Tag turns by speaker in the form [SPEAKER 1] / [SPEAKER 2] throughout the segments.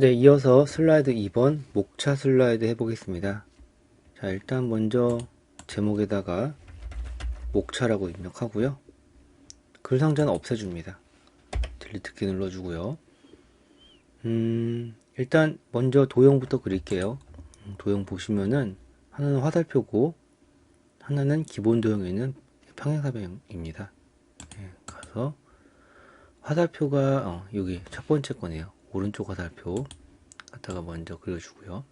[SPEAKER 1] 네, 이어서 슬라이드 2번 목차 슬라이드 해보겠습니다. 자, 일단 먼저 제목에다가 목차라고 입력하고요. 글 상자는 없애줍니다. 딜리트 키 눌러주고요. 음, 일단 먼저 도형부터 그릴게요. 음, 도형 보시면은 하나는 화살표고 하나는 기본 도형에 있는 평행사변입니다. 네, 가서 화살표가 어, 여기 첫 번째 거네요. 오른쪽 화살표 갖다가 먼저 그려주고요.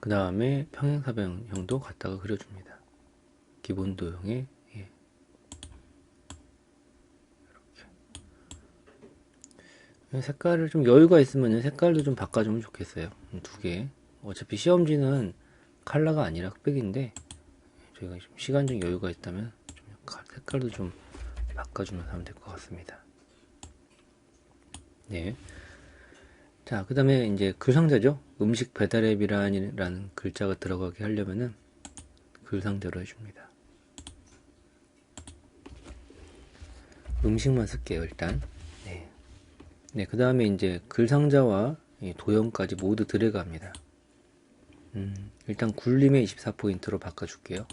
[SPEAKER 1] 그 다음에 평행사변형도 갖다가 그려줍니다. 기본 도형에 예. 이렇게 색깔을 좀 여유가 있으면 색깔도 좀 바꿔주면 좋겠어요. 두 개. 어차피 시험지는 칼라가 아니라 흑백인데 저희가 좀 시간적 여유가 있다면 좀 색깔도 좀 바꿔주면서 하면 될 것 같습니다. 네. 자, 그 다음에 이제 글 상자죠. 음식 배달 앱이라는 글자가 들어가게 하려면은 글 상자로 해줍니다. 음식만 쓸게요, 일단. 네. 네, 그 다음에 이제 글 상자와 도형까지 모두 들어갑니다. 음, 일단 굴림의 24포인트로 바꿔줄게요.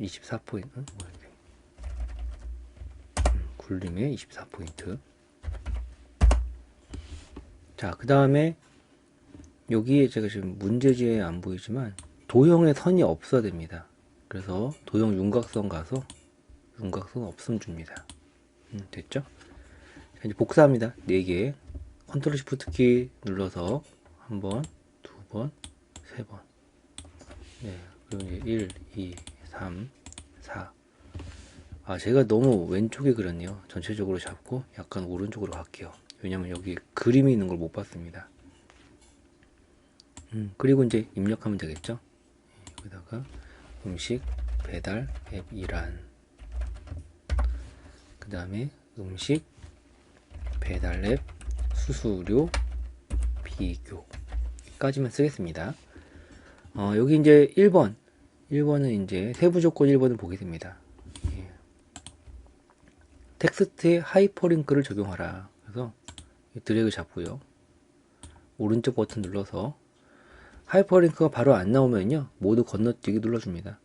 [SPEAKER 1] 24포인트? 뭐 굴림의 24포인트. 자, 그 다음에 여기에 제가 지금 문제지에 안 보이지만 도형에 선이 없어야 됩니다. 그래서 도형 윤곽선 가서 윤곽선 없음 줍니다. 음, 됐죠? 자, 이제 복사합니다. 4개. 컨트롤 시프트 키 눌러서 한 번, 두 번, 세 번. 네. 그리고 이제 1, 2, 3, 4. 아, 제가 너무 왼쪽에 그렸네요. 전체적으로 잡고 약간 오른쪽으로 갈게요. 왜냐면 여기 그림이 있는 걸 못 봤습니다. 음, 그리고 이제 입력하면 되겠죠. 여기다가 음식 배달 앱 이란 그 다음에 음식 배달 앱 수수료 비교 까지만 쓰겠습니다. 어, 여기 이제 1번 1번은 이제 세부 조건 1번을 보게 됩니다. 예. 텍스트에 하이퍼링크를 적용하라. 그래서 드래그 잡고요. 오른쪽 버튼 눌러서 하이퍼링크가 바로 안 나오면요. 모두 건너뛰기 눌러줍니다.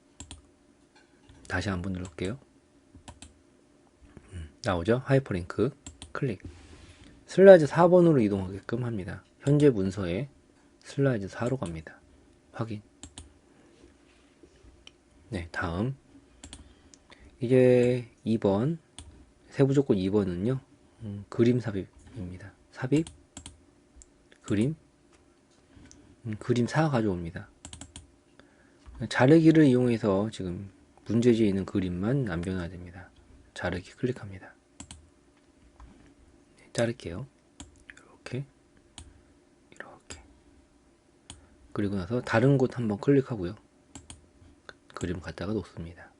[SPEAKER 1] 다시 한번 눌러볼게요. 음, 나오죠? 하이퍼링크 클릭. 슬라이드 4번으로 이동하게끔 합니다. 현재 문서에 슬라이드 4로 갑니다. 확인. 네, 다음. 이제 2번, 세부 조건 2번은요, 음, 그림 삽입입니다. 삽입, 그림, 음, 그림 4 가져옵니다. 자르기를 이용해서 지금 문제지에 있는 그림만 남겨놔야 됩니다. 자르기 클릭합니다. 네, 자를게요. 이렇게, 이렇게. 그리고 나서 다른 곳 한번 클릭하고요. 그림 갖다가 놓습니다.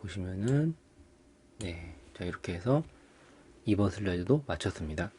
[SPEAKER 1] 보시면은 네, 자 이렇게 해서 2번 슬라이드도 마쳤습니다.